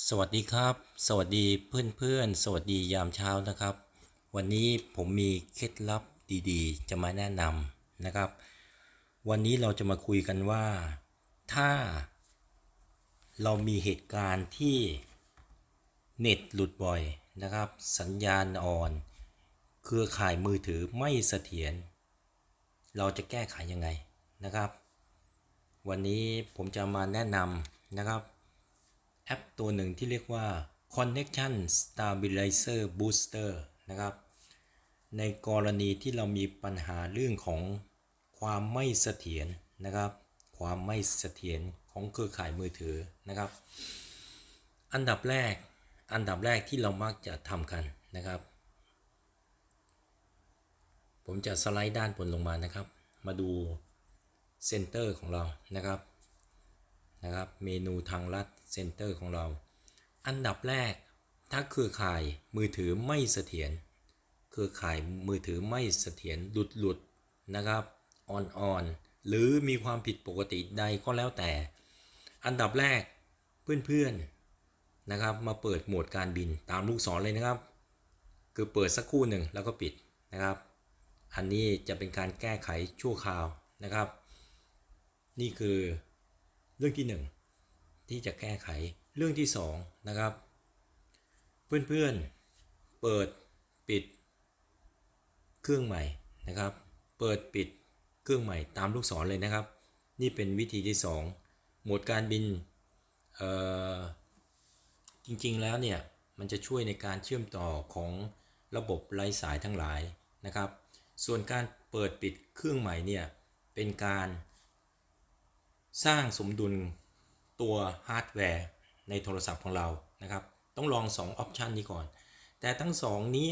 สวัสดีครับ สวัสดีเพื่อนๆ สวัสดียามเช้านะครับ วันนี้ผมมีเคล็ดลับดีๆ จะมาแนะนำนะครับ วันนี้เราจะมาคุยกันว่า ถ้า เรามีเหตุการณ์ที่เน็ตหลุดบ่อยนะครับ สัญญาณอ่อน เครือข่ายมือถือไม่เสถียรเราจะแก้ไขยังไงนะครับ วันนี้ผมจะมาแนะนำนะครับ แอปตัวหนึ่งที่เรียกว่า Connection Stabilizer Booster นะครับ ในกรณีที่เรามีปัญหาเรื่องของความไม่เสถียรนะครับ ความไม่เสถียรของเครือข่ายมือถือนะครับ อันดับแรก อันดับแรกที่เรามักจะทำกันนะครับ ผมจะสไลด์ด้านบนลงมานะครับ มาดูเซนเตอร์ของเรานะครับ นะครับเมนูทางลัดเซนเตอร์ของเรา อันดับแรกถ้าเครือข่ายมือถือไม่เสถียรเครือข่ายมือถือไม่เสถียรหลุดหลุดนะครับอ่อนอ่อนหรือมีความผิดปกติใดก็แล้วแต่ อันดับแรกเพื่อนๆนะครับมาเปิดโหมดการบินตามลูกศรเลยนะครับ คือเปิดสักครู่หนึ่งแล้วก็ปิดนะครับ อันนี้จะเป็นการแก้ไขชั่วคราวนะครับ นี่คือ รื่องที่ 1 ที่จะแก้ไขเรื่องที่2นะครับ เพื่อนๆเปิดปิด เครื่องใหม่นะครับ เปิดปิดเครื่องใหม่ตามลูกศรเลยนะครับ นี่เป็นวิธีที่ 2 โหมดการบินเอ่อจริงๆแล้วเนี่ยมันจะช่วยในการเชื่อมต่อของระบบไร้สายทั้งหลายนะครับ ส่วนการเปิดปิดเครื่องใหม่เนี่ยเป็นการ สร้างสมดุลตัวฮาร์ดแวร์ในโทรศัพท์ของเรานะครับ ต้องลอง 2 ออปชันนี้ก่อน แต่ทั้ง 2 นี้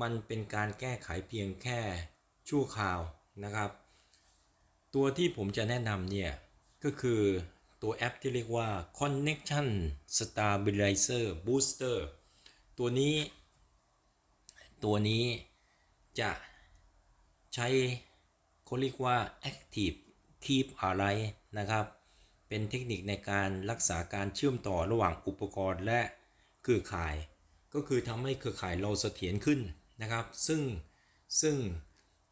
มันเป็นการแก้ไขเพียงแค่ชั่วคราวนะครับ ตัวที่ผมจะแนะนำเนี่ย ก็คือตัวแอปที่เรียกว่า Connection Stabilizer Booster ตัวนี้ ตัวนี้จะใช้เขาเรียกว่า Active Keep Alive นะครับ เป็นเทคนิคในการรักษาการเชื่อมต่อระหว่างอุปกรณ์และเครือข่าย ก็คือทำให้เครือข่ายเราเสถียรขึ้นนะครับ ซึ่งซึ่ง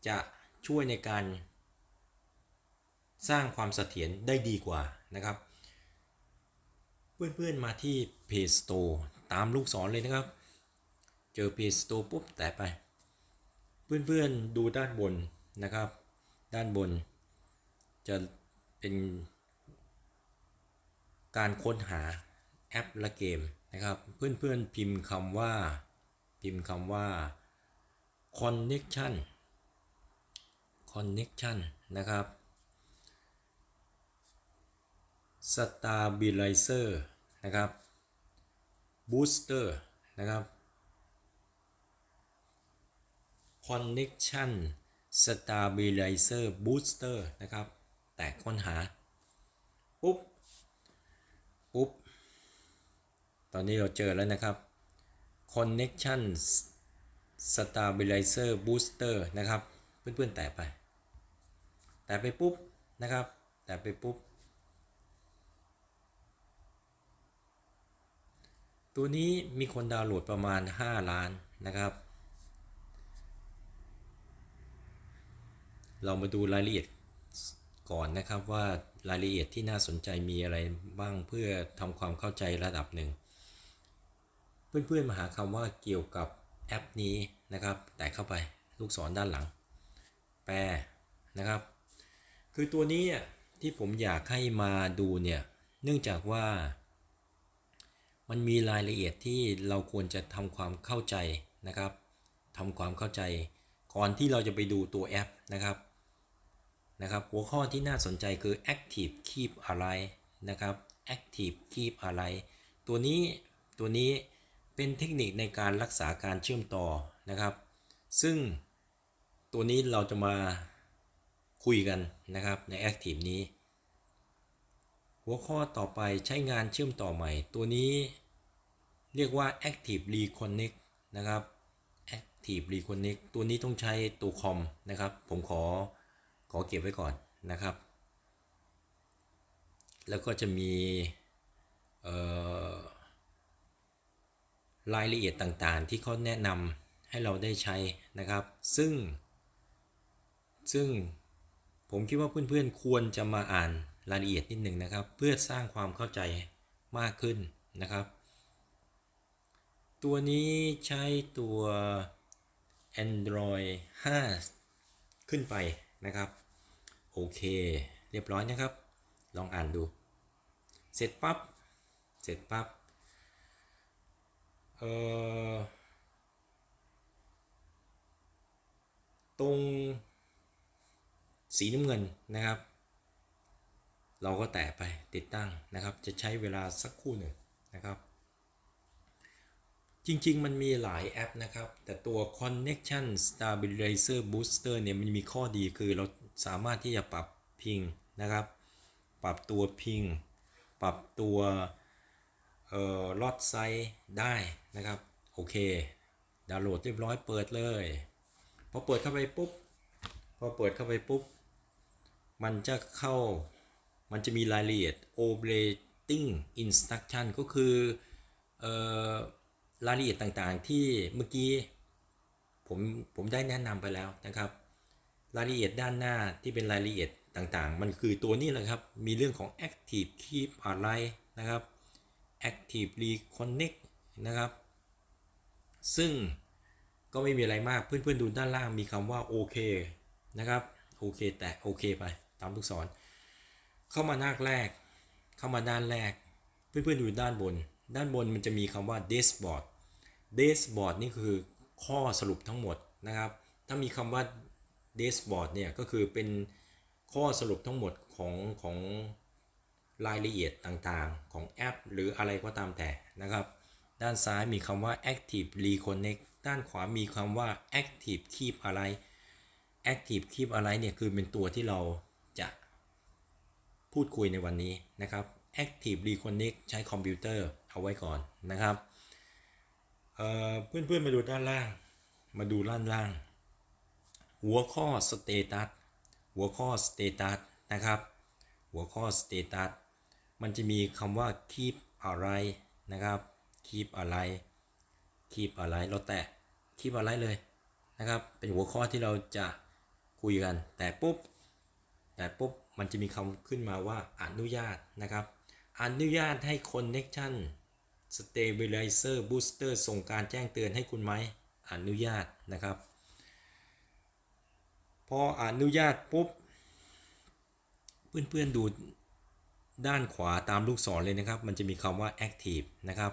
จะช่วยในการ สร้างความเสถียรได้ดีกว่านะครับ เพื่อนๆมาที่ Play Store ตามลูกศรเลยนะครับ เจอ Play Store ปุ๊บแตะไป เพื่อนๆดูด้านบนนะครับ ด้านบน จะเป็นการค้นหาแอปและเกมนะครับ เพื่อนๆพิมพ์คำว่า พิมพ์คำว่า connection connection นะครับ stabilizer นะครับ booster นะครับ connection stabilizer booster นะครับ แตกค้นหา ปุ๊บ ปุ๊บ ตอนนี้เราเจอแล้วนะครับ connection stabilizer booster นะครับ เพื่อนๆ แตะไป แตะไปปุ๊บ นะครับ แตะไปปุ๊บ ตัวนี้มีคนดาวน์โหลดประมาณ 5 ล้านนะครับ เรามาดูรายละเอียด ก่อนนะครับว่ารายละเอียดที่น่าสนใจมีอะไรบ้างเพื่อทำความเข้าใจระดับหนึ่ง เพื่อนๆมาหาคำว่าเกี่ยวกับแอปนี้นะครับ แต่เข้าไปลูกศรด้านหลัง แปลนะครับ คือตัวนี้ที่ผมอยากให้มาดูเนี่ยเนื่องจากว่า มันมีรายละเอียดที่เราควรจะทำความเข้าใจนะครับทำความเข้าใจ ก่อนที่เราจะไปดูตัวแอปนะครับ นะครับหัวข้อที่น่าสนใจคือ active keep alive นะครับ active keep alive ตัวนี้ตัวนี้เป็นเทคนิคในการรักษาการเชื่อมต่อนะครับ ซึ่งตัวนี้เราจะมาคุยกันนะครับใน active นี้ หัวข้อต่อไปใช้งานเชื่อมต่อใหม่ ตัวนี้เรียกว่า active reconnect นะครับ active reconnect ตัวนี้ต้องใช้ตัวคอมนะครับ ผมขอ ขอเก็บไว้ก่อนนะครับ แล้วก็จะมีรายละเอียดต่างๆ ที่เขาแนะนำให้เราได้ใช้นะครับ ซึ่ง ซึ่งผมคิดว่าเพื่อนๆควรจะมาอ่านรายละเอียดนิดหนึ่งนะครับ เพื่อสร้างความเข้าใจมากขึ้นนะครับ ตัวนี้ใช้ตัว Android 5 ขึ้นไปนะครับ โอเค เรียบร้อยนะครับ ลองอ่านดู เสร็จปั๊บ เสร็จปั๊บ เอ่อ ตรงสีน้ำเงินนะครับ เราก็แตะไปติดตั้งนะครับ จะใช้เวลาสักครู่หนึ่งนะครับ จริงๆ มันมีหลายแอปนะครับ แต่ตัว Connection Stabilizer Booster เนี่ยมันมีข้อดีคือเรา สามารถที่จะปรับพิงนะครับ ปรับตัวพิง ปรับตัวเอ่อลอดไซส์ได้นะครับ โอเค ดาวน์โหลดเรียบร้อยเปิดเลย พอเปิดเข้าไปปุ๊บ พอเปิดเข้าไปปุ๊บ มันจะเข้า มันจะมีรายละเอียด operating instruction ก็คือเอ่อรายละเอียดต่างๆที่เมื่อกี้ผมผมได้แนะนำไปแล้วนะครับ รายละเอียดด้านหน้าที่เป็นรายละเอียดต่างๆ มันคือตัวนี้แหละครับ มีเรื่องของ active keep อะไรนะครับ active reconnect นะครับ ซึ่งก็ไม่มีอะไรมาก เพื่อนๆดูด้านล่างมีคำว่าโอเคนะครับ โอเคแตะโอเคไป ตามลูกศรเข้ามาหน้าแรก เข้ามาด้านแรก เพื่อนๆดูด้านบน ด้านบนมันจะมีคำว่า dashboard dashboard นี่คือข้อสรุปทั้งหมดนะครับ ถ้ามีคำว่า dashboard เนี่ยก็คือเป็นข้อสรุปทั้งหมดของของรายละเอียดต่างๆ ของแอป หรืออะไรก็ตามแต่นะครับ ด้านซ้ายมีคำว่า active reconnect ด้านขวามีคำว่า active keep อะไร active keep อะไรเนี่ยคือเป็นตัวที่เราจะพูดคุยในวันนี้นะครับ Active Reconnect ใช้คอมพิวเตอร์เอาไว้ก่อนนะครับเเพื่อนๆมาดูด้านล่าง มาดูด้านล่าง หัวข้อ Status หัวข้อ Status นะครับ หัวข้อ Status มันจะมีคำว่า keep อะไรนะครับ keep อะไร keep อะไรเราแตะ keep อะไรเลยนะครับ เป็นหัวข้อที่เราจะคุยกัน แต่ปุ๊บ แต่ปุ๊บ มันจะมีคำขึ้นมาว่าอนุญาตนะครับ อนุญาตให้ Connection Stabilizer Booster ส่งการแจ้งเตือนให้คุณไหม อนุญาตนะครับ พออนุญาตปุ๊บ เพื่อนๆดูด้านขวาตามลูกศรเลยนะครับ มันจะมีคำว่า Active นะครับ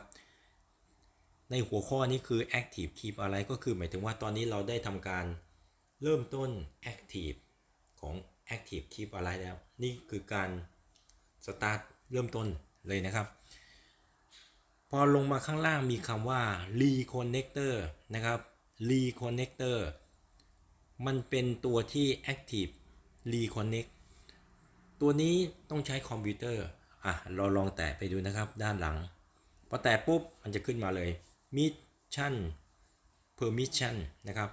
ในหัวข้อนี้คือ Active Keep อะไรก็คือหมายถึงว่าตอนนี้เราได้ทำการเริ่มต้น Active ของ Active Keep อะไรแล้ว นี่คือการสตาร์ทเริ่มต้นเลยนะครับ พอลงมาข้างล่างมีคำว่า Reconnector นะครับ Reconnector มันเป็นตัวที่ Active Reconnect ตัวนี้ต้องใช้คอมพิวเตอร์ อะ เราลองแตะไปดูนะครับด้านหลัง พอแตะปุ๊บ มันจะขึ้นมาเลย Mission Permission นะครับ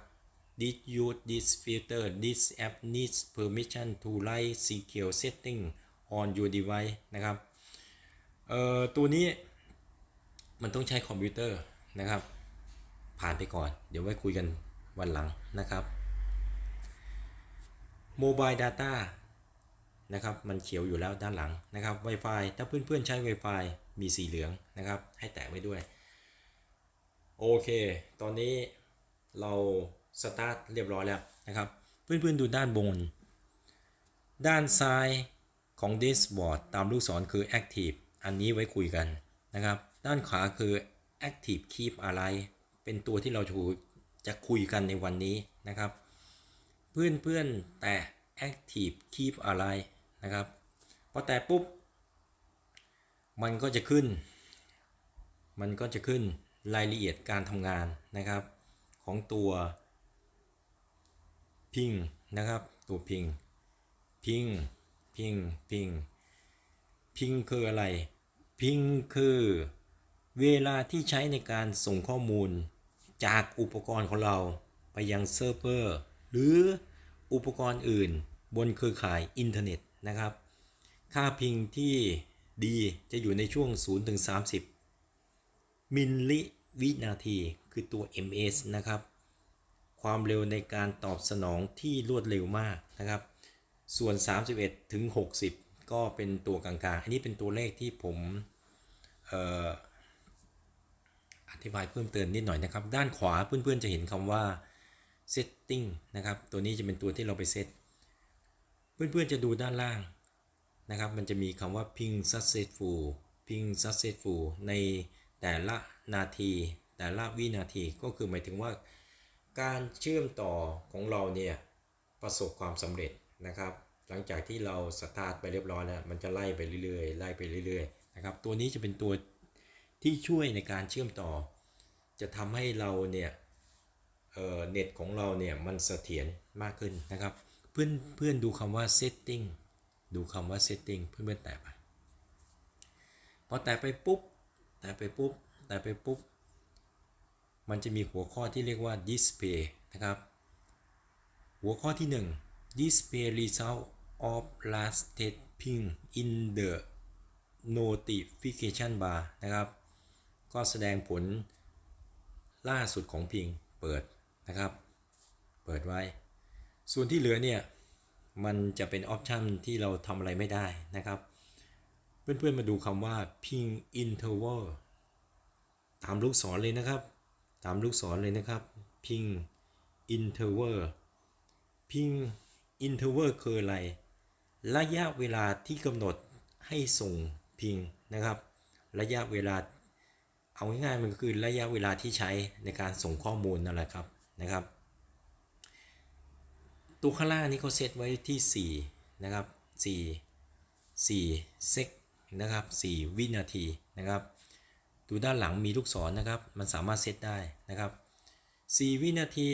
Did use this filter this app needs permission to write secure setting on your device นะครับ เอ่อ ตัวนี้มันต้องใช้คอมพิวเตอร์นะครับ ผ่านไปก่อน เดี๋ยวไว้คุยกันวันหลังนะครับ Mobile Data นะครับมันเขียวอยู่แล้วด้านหลังนะครับ Wi-Fi ถ้าเพื่อนๆใช้ Wi-Fi มีสีเหลืองนะครับ ให้แตะไว้ด้วย โอเค ตอนนี้เราสตาร์ทเรียบร้อยแล้วนะครับ เพื่อนๆดูด้านบน ด้านซ้ายของ dashboard ตามลูกศรคือ active อันนี้ไว้คุยกันนะครับ ด้านขวาคือ active keep อะไร เป็นตัวที่เราจะจะคุยกันในวันนี้นะครับ เพื่อนๆแต่ active keep อะไรนะครับพอแต่ปุ๊บ มันก็จะขึ้น มันก็จะขึ้นรายละเอียดการทำงานนะครับ ของตัวพิงนะครับ ตัวพิงพิงพิงพิงพิงคืออะไร พิงคือเวลาที่ใช้ในการส่งข้อมูลจากอุปกรณ์ของเราไปยังเซิร์ฟเวอร์ หรืออุปกรณ์อื่นบนเครือข่ายอินเทอร์เน็ตนะครับ ค่าพิงที่ดีจะอยู่ในช่วง 0 ถึง 30 มิลลิวินาที คือตัว ms นะครับ ความเร็วในการตอบสนองที่รวดเร็วมากนะครับ ส่วน 31 ถึง 60 ก็เป็นตัวกลางๆ อันนี้เป็นตัวเลขที่ผมออธิบายเพิ่มเติมนิดหน่อยนะครับ ด้านขวาเพื่อนๆจะเห็นคำว่า setting นะครับ ตัวนี้จะเป็นตัวที่เราไปเซต เพื่อนๆจะดูด้านล่างนะครับ มันจะมีคำว่า ping successful ping successful ในแต่ละนาที แต่ละวินาที ก็คือหมายถึงว่า การเชื่อมต่อของเราเนี่ยประสบความสำเร็จนะครับ หลังจากที่เราสตาร์ทไปเรียบร้อยแล้ว มันจะไล่ไปเรื่อยๆ ไล่ไปเรื่อยๆ นะครับ ตัวนี้จะเป็นตัวที่ช่วยในการเชื่อมต่อ จะทำให้เราเนี่ย เออเน็ตของเราเนี่ยมันเสถียรมากขึ้นนะครับ เพื่อนเพื่อนดูคำว่า setting ดูคำว่า setting เพื่อนเพื่อนแตะไปพอแตะไปปุ๊บแตะไปปุ๊บแตะไปปุ๊บ มันจะมีหัวข้อที่เรียกว่า display นะครับ หัวข้อที่ 1 display result of last state ping in the notification bar นะครับ ก็แสดงผลล่าสุดของพิงเปิด นะครับ เปิดไว้ ส่วนที่เหลือเนี่ย มันจะเป็นออปชันที่เราทำอะไรไม่ได้นะครับ เพื่อนๆมาดูคำว่า ping interval ตามลูกศรเลยนะครับ ตามลูกศรเลยนะครับ ping interval ping interval คืออะไร ระยะเวลาที่กำหนดให้ส่งพิงนะครับ ระยะเวลา เอาง่ายๆมันก็คือระยะเวลาที่ใช้ในการส่งข้อมูลนั่นแหละครับ นะครับ ตัวข้างล่างนี้เขาเซตไว้ที่4นะครับ4 4เซกนะครับ4วินาทีนะครับดูด้านหลังมีลูกศรนะครับ มันสามารถเซตได้นะครับ 4 วินาที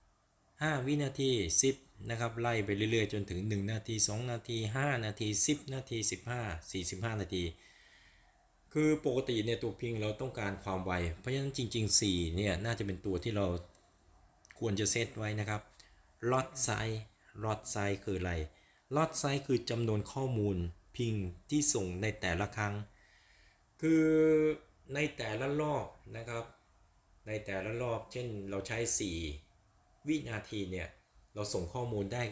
5 วินาที 10นะครับไล่ไปเรื่อยๆ จนถึง 1 นาที 2 นาที 5 นาที 10 นาที 15 45 นาที คือปกติเนี่ยตัวพิงเราต้องการความไว เพราะฉะนั้นจริง ๆ 4เนี่ยน่าจะเป็นตัวที่เรา ควรจะเซตไว้นะครับ lot size lot size คืออะไร lot size คือจำนวนข้อมูลพิงที่ส่งในแต่ละครั้ง คือในแต่ละรอบนะครับ ในแต่ละรอบเช่นเราใช้ 4 วินาทีเนี่ย เราส่งข้อมูลได้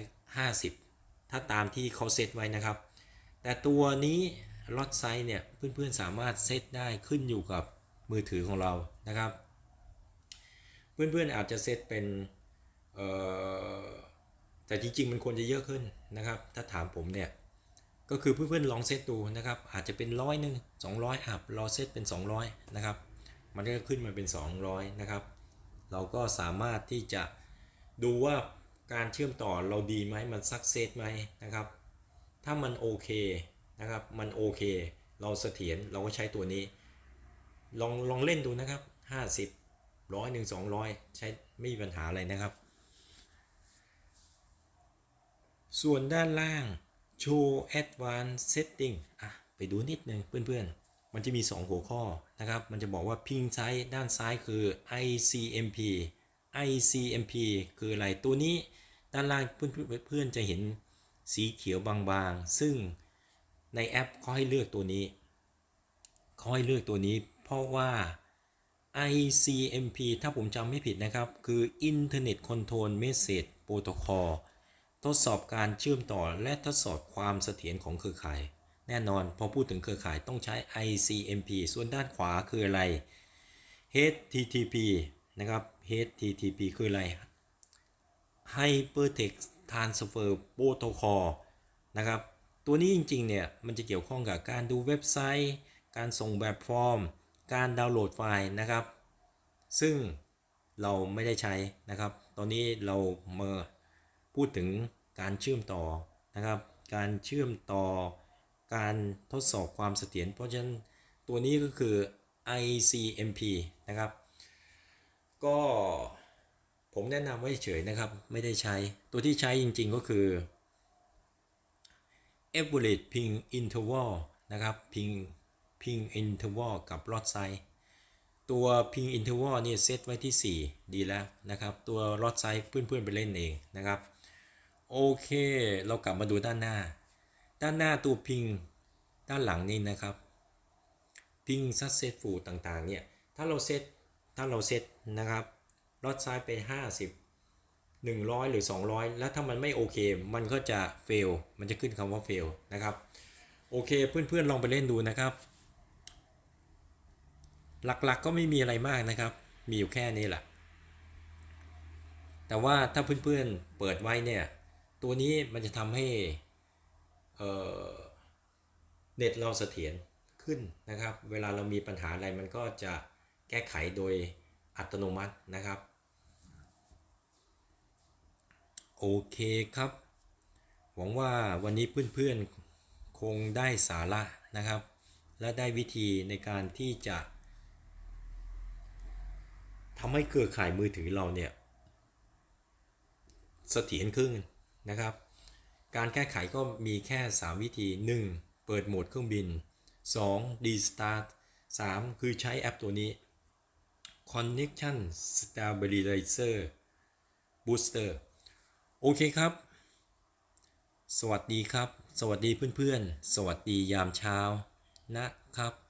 50 ถ้าตามที่เขาเซตไว้นะครับ แต่ตัวนี้ลอตไซส์เนี่ยเพื่อนๆสามารถเซตได้ขึ้นอยู่กับมือถือของเรานะครับ เพื่อนๆอาจจะเซตเป็นเอ่อแต่จริงๆมันควรจะเยอะขึ้นนะครับ ถ้าถามผมเนี่ยก็คือเพื่อนๆลองเซตดูนะครับ อาจจะเป็นร้อยหนึ่งสองร้อยอัพเราเซตเป็น 200 นะครับ มันก็ขึ้นมาเป็น 200 นะครับ เราก็สามารถที่จะดูว่าการเชื่อมต่อเราดีไหมมันสักเซตไหมนะครับ ถ้ามันโอเคนะครับ มันโอเค เราเสถียรเราก็ใช้ตัวนี้ ลองลองเล่นดูนะครับ 50 ร้อยหนึ่งสองร้อยใช้ไม่มีปัญหาอะไรนะครับ ส่วนด้านล่าง Show Advanced Setting อะไปดูนิดนึงเพื่อนๆ มันจะมี 2 หัวข้อนะครับ มันจะบอกว่า Ping Size ด้านซ้ายคือ ICMP ICMP คืออะไรตัวนี้ด้านล่างเพื่อนๆเพื่อนๆจะเห็นสีเขียวบางๆ ซึ่งในแอปเขาให้เลือกตัวนี้เขาให้เลือกตัวนี้ เพราะว่า ICMP ถ้าผมจำไม่ผิดนะครับ คือ Internet Control Message Protocol ทดสอบการเชื่อมต่อและทดสอบความเสถียรของเครือข่าย แน่นอนพอพูดถึงเครือข่ายต้องใช้ ICMP ส่วนด้านขวาคืออะไร HTTP นะครับ HTTP คืออะไร Hypertext Transfer Protocol นะครับ ตัวนี้จริงๆเนี่ยมันจะเกี่ยวข้องกับการดูเว็บไซต์ การส่งแบบฟอร์ม การดาวน์โหลดไฟล์นะครับ ซึ่งเราไม่ได้ใช้นะครับ ตอนนี้เรามาพูดถึงการเชื่อมต่อนะครับ การเชื่อมต่อการทดสอบความเสถียรเพราะฉะนั้นตัวนี้ก็คือ ICMP นะครับ ก็ผมแนะนำไว้เฉยนะครับ ไม่ได้ใช้ตัวที่ใช้จริงๆก็คือ average ping interval นะครับ ping ping interval กับ lot size ตัว ping interval นี่ยเซตไว้ที่ 4 ดีแล้วนะครับ ตัว lot size เพื่อนๆไปเล่นเองนะครับ โอเค เรากลับมาดูด้านหน้า ด้านหน้าตัว ping ด้านหลังนี่นะครับ ping successful ต่างๆเนี่ยถ้าเราเซตถ้าเราเซตนะครับลอดไซ้ายไป 50 100 หรือ 200 แล้วถ้ามันไม่โอเค มันก็จะ fail มันจะขึ้นคำว่า fail นะครับ โอเคเพื่อนๆลองไปเล่นดูนะครับ หลักๆก็ไม่มีอะไรมากนะครับ มีอยู่แค่นี้แหละ แต่ว่าถ้าเพื่อนๆเปิดไว้เนี่ย ตัวนี้มันจะทำให้เเน็ตเราเสถียรขึ้นนะครับ เวลาเรามีปัญหาอะไรมันก็จะแก้ไขโดยอัตโนมัตินะครับ โอเคครับ หวังว่าวันนี้เพื่อนๆคงได้สาระนะครับ และได้วิธีในการที่จะ ทำให้เครือข่ายมือถือเราเนี่ยเสถียรขึ้นนะครับ การแก้ไขก็มีแค่ 3 วิธี 1. เปิดโหมดเครื่องบิน 2. restart 3. คือใช้แอปตัวนี้ connection stabilizer booster โอเคครับ สวัสดีครับ สวัสดีเพื่อนๆ สวัสดียามเช้านะครับ